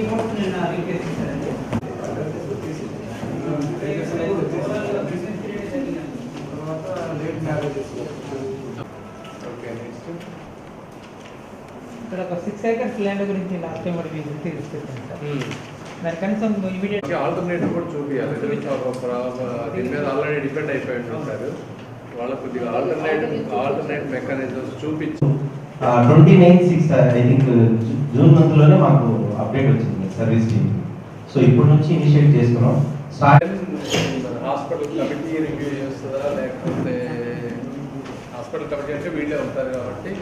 నిన్న ఇక్కడ ఒక సిక్స్ ఏకర్స్ ల్యాండ్ గురించి లాస్ట్ టైం కూడా మీకు తీసుకొచ్చాను సార్ దాని కనీసం ఇమీడియట్ ఆల్టర్నేటివ్ కూడా చూపించాలి దీని మీద ఆల్రెడీ డిపెండ్ అయిపోయి ఉంటారు. వాళ్ళకి కొద్దిగా ఆల్టర్నేట్ ఆల్టర్నేట్ మెకానిజమ్స్ చూపించి. Twenty nine six I think June మంత్లోనే మాకు అప్డేట్ వచ్చింది సర్వీస్ టీమ్ సో ఇప్పటి నుంచి ఇనిషియేట్ చేసుకున్నాం స్టార్ట్ హాస్పిటల్ కమిటీ రివ్యూ చేస్తుందా? లేకపోతే హాస్పిటల్ కమిటీ అంటే వీళ్ళే ఉంటారు కాబట్టి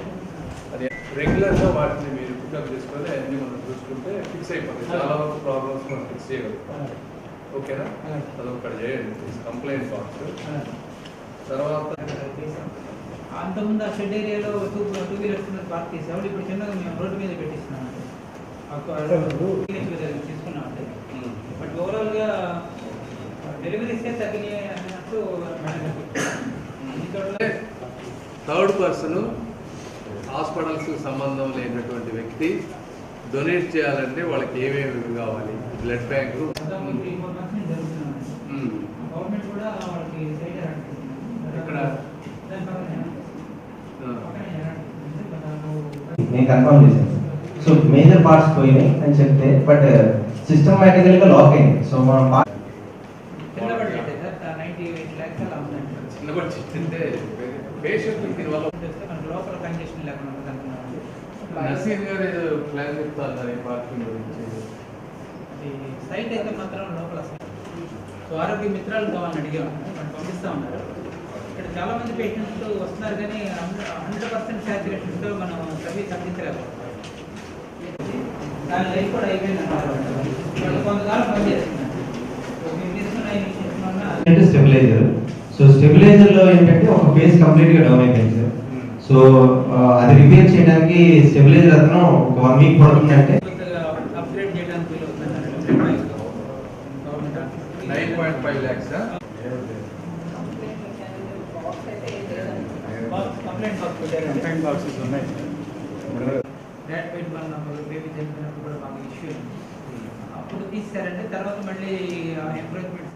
అది రెగ్యులర్గా వాటిని మీరు పికప్ చేసుకొని అన్ని మనం చూసుకుంటే ఫిక్స్ అయిపోతుంది చాలా వరకు ప్రాబ్లమ్స్ మనం ఫిక్స్ చేయగలుగుతాం ఓకేనా? చేయండి. కంప్లైంట్ బాక్స్ తర్వాత అంతకుముందు ఆ షెడ్ ఏరియాలో టూ టూ వీలర్స్ పార్క్ చేసేవాళ్ళు. ఇప్పుడు చిన్నగా మేము రోడ్డు మీద పెట్టిస్తున్నాం తీసుకున్నాం అంటే బట్ ఓవరాల్గా డెలివరీసే తగ్గినాయి అన్నట్టు థర్డ్ పర్సన్ హాస్పిటల్స్ సంబంధం లేనటువంటి వ్యక్తి డొనేట్ చేయాలంటే వాళ్ళకి ఏమేమి కావాలి? Blood bank. గవర్నమెంట్ కూడా వాళ్ళకి నేను కన్ఫర్మ్ చేశాను. సో మేజర్ పార్ట్స్ పోయినాయి అని చెప్తే బట్ సిస్టమేటికల్గా లాక్ అయింది సో మనం నసీర్ గారు ఏదో ప్లాన్ చెప్తారు పార్కింగ్ గురించి. సైట్ అయితే మాత్రం లోపల. సో ఆరోగ్య మిత్రాలు కావాలని అడిగాము వాళ్ళు పంపిస్తా ఉన్నారు. చాలా మంది పేషెంట్స్ వస్తున్నారు కానీ హండ్రెడ్ పర్సెంట్ సాచురేషన్తో మనం సర్వీస్ అందించలేకపోతున్నాం దాని లైఫ్ కూడా అయిపోయింది అన్నారు కొంతకాలం వల్ల స్టెబిలైజర్ సో స్టెబిలైజర్లో ఏంటంటే ఒక ఫేజ్ కంప్లీట్గా డౌన్ అయిపోయింది సార్. సో అది రిపేర్ చేయడానికి స్టెబిలైజర్ అతను ఒక వన్ వీక్ పడుతుందంటే అప్గ్రేడ్ చేయడానికి వీలు అవుతుందన్నారు government nine point five lakhs complaint boxes ఉన్నాయి. డాట్ వెయిట్ వల్ల బేబీ చనిపోయినప్పుడు కూడా మాకు ఇష్యూ అప్పుడు తీసారంటే తర్వాత మళ్ళీ ఎంప్లాయ్మెంట్